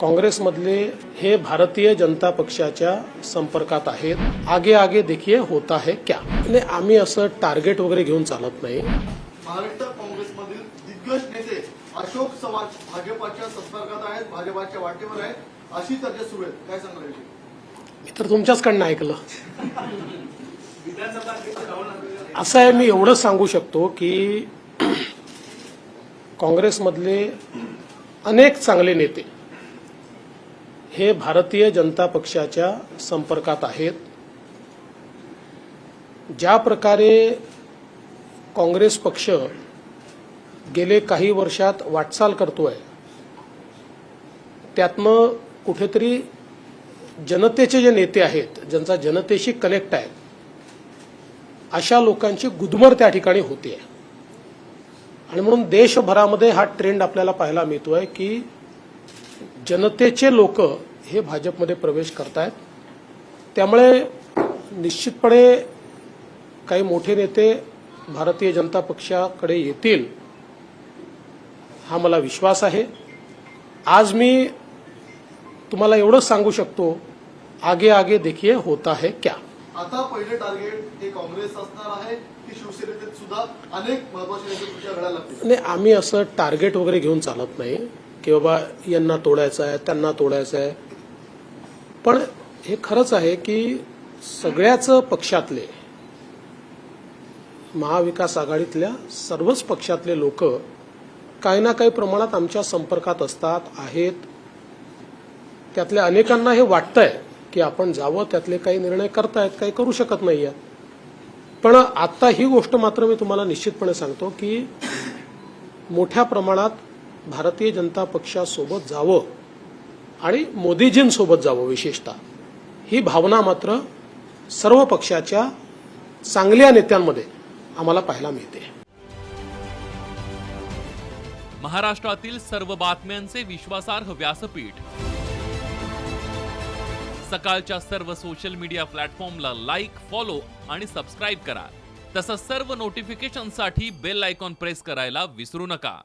काँग्रेसमधले हे भारतीय जनता पक्षाच्या संपर्कात आहेत. आगे आगे देखिए होता है क्या. म्हणजे आम्ही असं टार्गेट वगैरे घेऊन चालत नाही. महाराष्ट्र काँग्रेसमधील दिग्गज नेते अशोक चव्हाण भाजपाच्या संपर्कात आहेत भाजपाच्या वाटेवर आहेत. अशी चर्चा सुरू आहे काय सांगणार याविषयी? मी तर तुमच्याचकडनं ऐकलं. असं आहे मी एवढंच सांगू शकतो की काँग्रेसमधले अनेक चांगले नेते हे भारतीय जनता पक्षाच्या संपर्कात आहेत. ज्या प्रकारे काँग्रेस पक्ष गेले काही वर्षात वाटचाल करतोय त्यातनं कुठेतरी जनतेचे जे नेते आहेत ज्यांचा जनतेशी कनेक्ट आहे अशा लोकांची गुदमर त्या ठिकाणी होते आणि म्हणून देशभरामध्ये हा ट्रेंड आपल्याला पाहायला मिळतोय की जनतेचे लोक हे भाजपमध्ये प्रवेश करतायत. त्यामुळे निश्चितपणे काही मोठे नेते भारतीय जनता पक्षाकडे येतील हा मला विश्वास आहे. आज मी तुम्हाला एवढंच सांगू शकतो आगे आगे देखिए होता है क्या. आता पहिले टार्गेट हे काँग्रेस असणार आहे की शिवसेनेतील सुद्धा अनेक महत्त्वाचे घडायला लागतील. नाही आम्ही असं टार्गेट वगैरे घेऊन चालत नाही. की बाबा यांना तोडायचं आहे त्यांना तोडायचं आहे. पण हे खरंच आहे की सगळ्याच पक्षातले महाविकास आघाडीतल्या सर्वच पक्षातले लोक काही ना काही प्रमाणात आमच्या संपर्कात असतात आहेत. त्यातल्या अनेकांना हे वाटतंय की आपण जावं त्यातले काही निर्णय करतायत काही करू शकत नाहीये पण आता ही गोष्ट मात्र मी तुम्हाला निश्चितपणे सांगतो की मोठ्या प्रमाणात भारतीय जनता पक्षासोबत जावं आणि मोदीजींसोबत जावं विशेषतः. ही भावना मात्र सर्व पक्षाच्या चांगल्या नेत्यांमध्ये आम्हाला पाहायला मिळते. महाराष्ट्रातील सर्व बातम्यांचे विश्वासार्ह व्यासपीठ. सकाळच्या सर्व सोशल मीडिया प्लॅटफॉर्मला लाईक फॉलो आणि सबस्क्राईब करा. तसंच सर्व नोटिफिकेशनसाठी बेल आयकॉन प्रेस करायला विसरू नका.